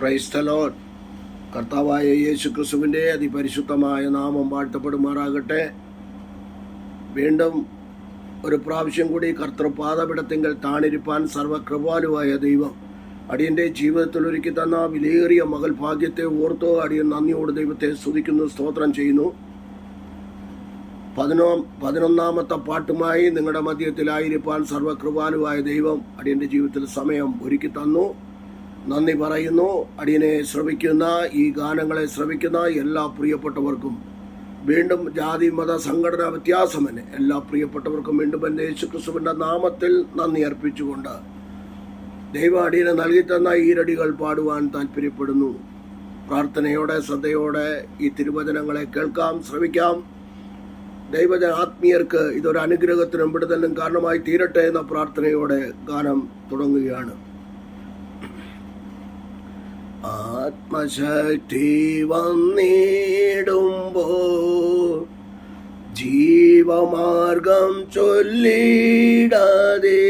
ക്രൈസ്തലോൻ കർത്താവായ യേശു ക്രിസ്തുവിന്റെ അതിപരിശുദ്ധമായ നാമം വാഴ്ത്തപ്പെടുമാറാകട്ടെ. വീണ്ടും ഒരു പ്രാവശ്യം കൂടി കർത്തൃപാദപിടത്തിങ്കൽ താണിരിപ്പാൻ സർവകൃപാലുവായ ദൈവം അടിയന്റെ ജീവിതത്തിൽ ഒരുക്കി തന്ന വിലയേറിയ മകൾ ഭാഗ്യത്തെ ഓർത്തോ അടിയൻ നന്ദിയോട് ദൈവത്തെ സ്തുതിക്കുന്നു സ്തോത്രം ചെയ്യുന്നു. പതിനോ പതിനൊന്നാമത്തെ പാട്ടുമായി നിങ്ങളുടെ മധ്യത്തിലായിരിക്കാൻ സർവകൃപാലുവായ ദൈവം അടിയന്റെ ജീവിതത്തിൽ സമയം ഒരുക്കി തന്നു. നന്ദി പറയുന്നു. അടിയനെ ശ്രമിക്കുന്ന ഈ ഗാനങ്ങളെ ശ്രമിക്കുന്ന എല്ലാ പ്രിയപ്പെട്ടവർക്കും വീണ്ടും ജാതി മത സംഘടനാ വ്യത്യാസമെന്നെ എല്ലാ പ്രിയപ്പെട്ടവർക്കും വീണ്ടും എന്റെ യേശുക്രിസ്തുവിന്റെ നാമത്തിൽ നന്ദി അർപ്പിച്ചുകൊണ്ട് ദൈവ അടിയനെ നൽകി തന്ന ഈരടികൾ പാടുവാൻ താല്പര്യപ്പെടുന്നു. പ്രാർത്ഥനയോടെ ശ്രദ്ധയോടെ ഈ തിരുവചനങ്ങളെ കേൾക്കാം ശ്രമിക്കാം ദൈവജന ആത്മീയർക്ക് ഇതൊരു അനുഗ്രഹത്തിനും വിടുതലിനും കാരണമായി തീരട്ടെ എന്ന പ്രാർത്ഥനയോടെ ഗാനം തുടങ്ങുകയാണ്. ആത്മശക്തി വന്നിടുമ്പോ ജീവമാർഗം ചൊല്ലിടാതെ.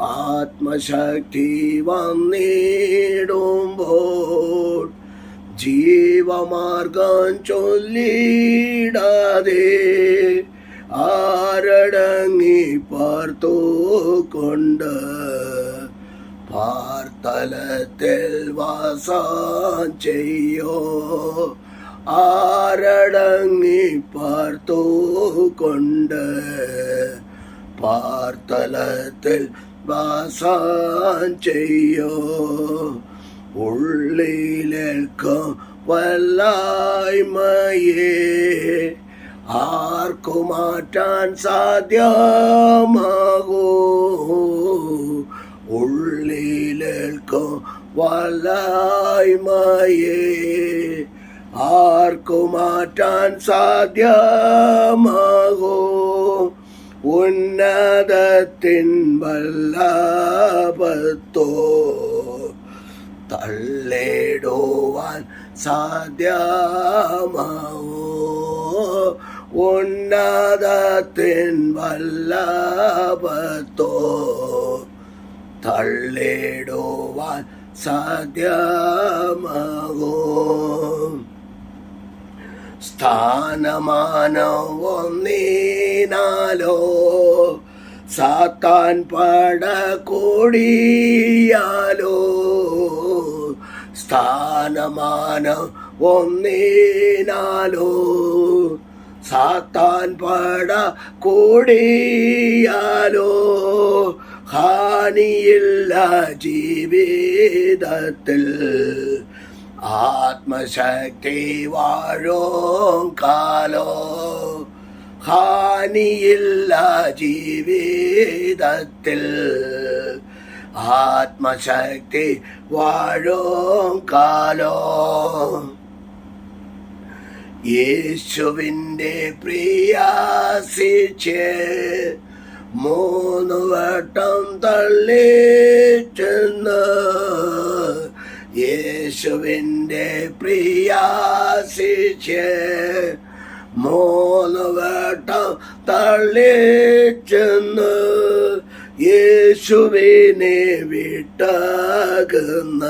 ആത്മശക്തി വന്നിടുമ്പോൾ ജീവമാർഗം ചൊല്ലിടാതെ. ആരടങ്ങി പാർത്തോ കൊണ്ട് പാർത്തലത്തിൽ വാസം ചെയ്യോ ആരടങ്ങി പാർത്തു കൊണ്ട് പാർത്തലത്തിൽ വാസം ചെയ്യോ ഉള്ളിലേൽക്കും വല്ലായ്മയെ ആർക്കു நிற்கும் வல்லாய்மையே ஆர்க்குமாற்றான் சாத்தியமாகோ. உன்னதத்தின் வல்லாபத்தோ. தள்ளேடோவான் சாத்தியமாவோ உன்னதத்தின் வல்லாபத்தோ. തള്ളിടുവാൻ സാധ്യമാകോ സ്ഥാനമാനവൊന്നീനാലോ സാത്താൻ പട കൂടിയാലോ സ്ഥാനമാനം ഒന്നീനാലോ സാത്താൻ പട കൂടിയാലോ ഹാനിയില്ല ജീവിതത്തിൽ. ആത്മശക്തി വാഴോ കാലോ. ഹാനിയില്ല ജീവിതത്തിൽ. ആത്മശക്തി വാഴോ കാലോ. യേശുവിന്റെ പ്രിയാസിച്ച് മൂന്ന് വട്ടം തള്ളി ചെന്ന് യേശുവിന്റെ പ്രിയാസിച്ച് മൂന്ന് വട്ടം തള്ളി ചെന്ന് യേശുവിനെ വിട്ടകുന്ന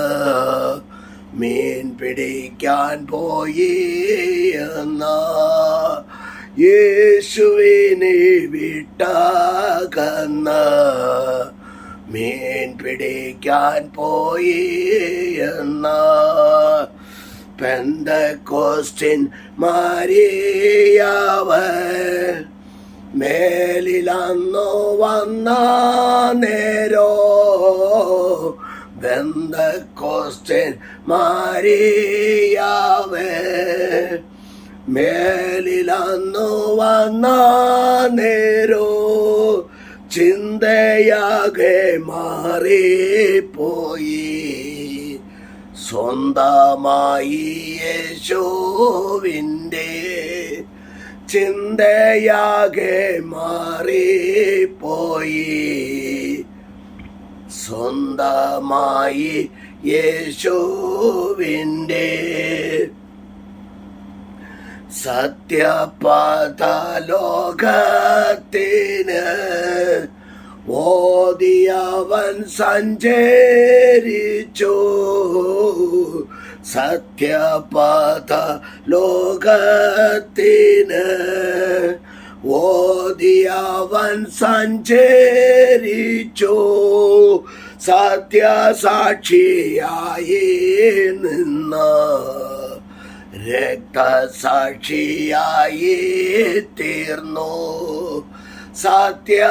മീൻ പിടിക്കാൻ പോയി എന്ന യേശുവിനെ വിട്ടകന്ന മീൻ പിടിക്കാൻ പോയി എന്ന പെന്തക്കോസ്റ്റിൻ മാരിയാവൻ മേലിലന്നു വന്ന നേരോ ബന്ധക്കോസ്റ്റൻ മാരിയാവേ മേലിലന്നു വന്ന നേരോ ചിന്തയാകെ മാറിപ്പോയി. സ്വന്തമായി യേശുവിന്റെ ചിന്തയാകെ മാറിപ്പോയി. സ്വന്തമായി യേശുവിന്റെ സത്യപഥ ലോകത്തിന് ഓതിയവൻ സഞ്ചരിച്ചു. സത്യപാത ലോകത്തിന് ഓതിയവൻ സഞ്ചരിച്ചു. സത്യസാക്ഷിയായി നിന്ന് രക്തസാക്ഷിയായി തീർന്നു സത്യസാക്ഷിയായി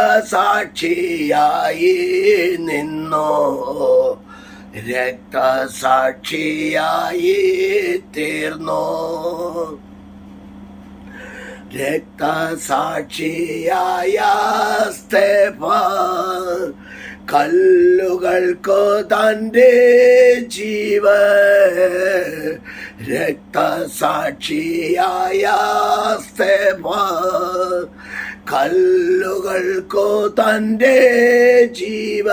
നിന്നു. രക്തസാക്ഷിയായി തീർന്നു രക്തസാക്ഷിയായ കല്ലുകൾക്കു തന്റെ ജീവ രക്തസാക്ഷിയായ കല്ലുകൾക്കോ തന്റെ ജീവ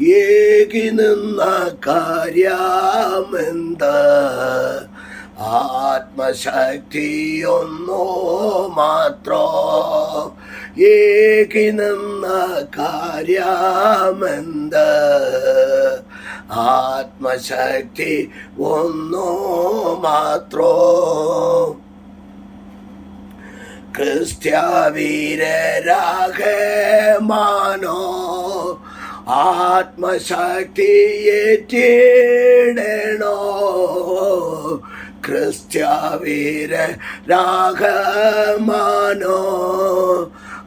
ഏകി നിന്ന കാര്യമെന്ത്? ആത്മശക്തിയൊന്നോ മാത്രോ ഏകി നിന്ന കാര്യമെന്ത്? ആത്മശക്തി ഒന്നോ മാത്രോ. ക്രിസ്ത്യാവീരരാഗമാനോ ആത്മശക്തിയേറ്റിടണോ. ക്രിസ്ത്യാവീര രാഗമാനോ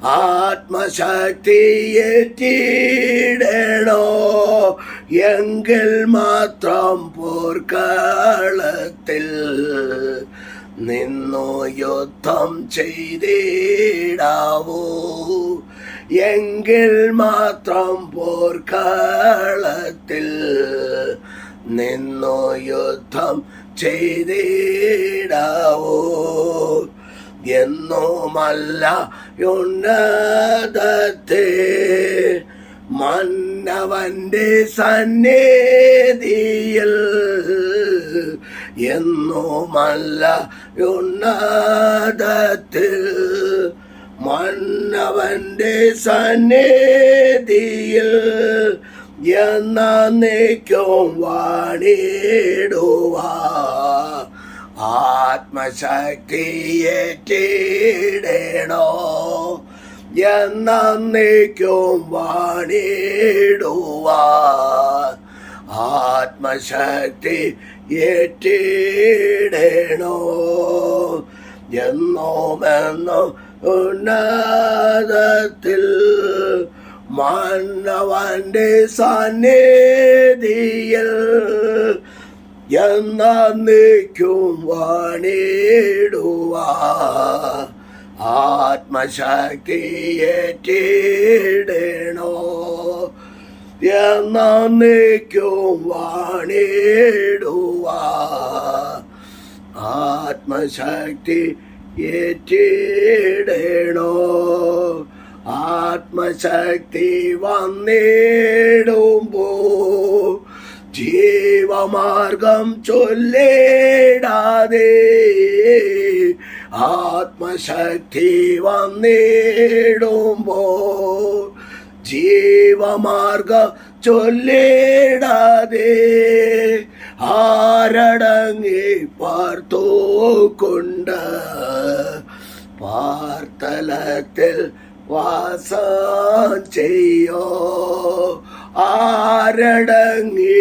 ആത്മശക്തിയേറ്റിടണോ എങ്കിൽ മാത്രം പോർക്കാളത്തിൽ നിന്നു യുദ്ധം ചെയ്തിടാവൂ. എങ്കിൽ മാത്രം പോർക്കാളത്തിൽ നിന്നു യുദ്ധം ചെയ്തിടാവൂ. എന്നുമല്ല ഉന്നതത്തെ മന്നവന്റെ സന്നിധിയിൽ എന്നുമല്ല ഉന്നതത്തിൽ മന്നവന്റെ സന്നിധിയിൽ എന്നേക്കും വാണിടുവാ ആത്മശക്തിയേറ്റിടണോ? എന്നേക്കും വാണിടുവാ. ആത്മശക്തി ഏറ്റിടേണോ എന്നോമെന്നോ ഉന്നതത്തിൽ മാനവന്റെ സന്നിധിയിൽ എന്നേക്കും വാണിടുവാ. ആത്മശക്തിയേറ്റിടണോ? എന്നേക്കും വാണിടുവാ. ആത്മശക്തി ഏറ്റിടണോ ആത്മശക്തി വന്നിടുമ്പോ ജീവമാർഗം ചൊല്ലേടാതെ ആത്മശക്തി വന്നിടുമ്പോ ജീവമാർഗം ചൊല്ലിടാതെ ആരടങ്ങി പാർത്തോക്കൊണ്ട് പാർത്തലത്തിൽ വാസം ചെയ്യോ? ആരടങ്ങി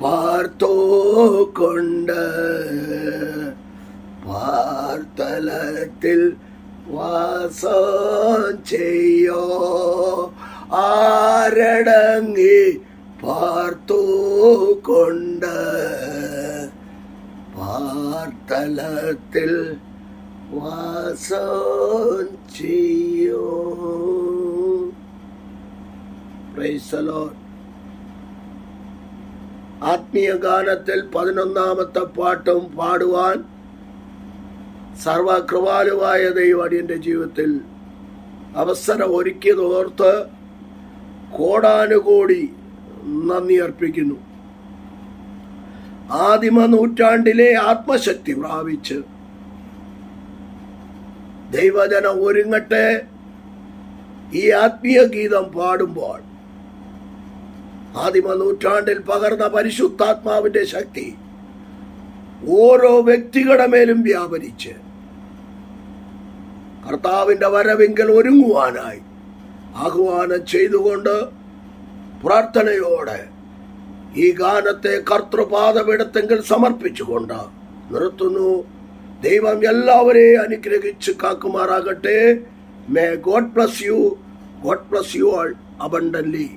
പാർത്തോക്കൊണ്ട് പാർത്തലത്തിൽ വാസം ചെയ്യോ ആരടങ്ങി പാർത്തോക്കൊണ്ട് പാർത്തലത്തിൽ വാസം ചെയ്യോ Lord. ആത്മീയ ഗാനത്തിൽ പതിനൊന്നാമത്തെ പാട്ടും പാടുവാൻ സർവകൃപാലുവായ ദൈവടിയന്റെ ജീവിതത്തിൽ അവസരം ഒരുക്കി ഒരുക്കിയതോർത്ത് കോടാനുകോടി നന്ദി അർപ്പിക്കുന്നു. ആദിമ നൂറ്റാണ്ടിലെ ആത്മശക്തി പ്രാപിച്ച് ദൈവജനം ഒരുങ്ങട്ടെ ഈ ആത്മീയ ഗീതം പാടുമ്പോൾ. ആദിമ നൂറ്റാണ്ടിൽ പകർന്ന പരിശുദ്ധാത്മാവിന്റെ ശക്തി ഓരോ വ്യക്തികളുടെ മേലും വ്യാപരിച്ച് കർത്താവിന്റെ വരവെങ്കിൽ ഒരുങ്ങുവാനായി ആഹ്വാനം ചെയ്തുകൊണ്ട് പ്രാർത്ഥനയോടെ ഈ ഗാനത്തെ കർത്തൃപാദപീഠത്തെങ്കിൽ സമർപ്പിച്ചുകൊണ്ട് നിർത്തുന്നു. ദൈവം എല്ലാവരെയും അനുഗ്രഹിച്ച് കാക്കുമാറാകട്ടെ. May god bless you god bless you all abundantly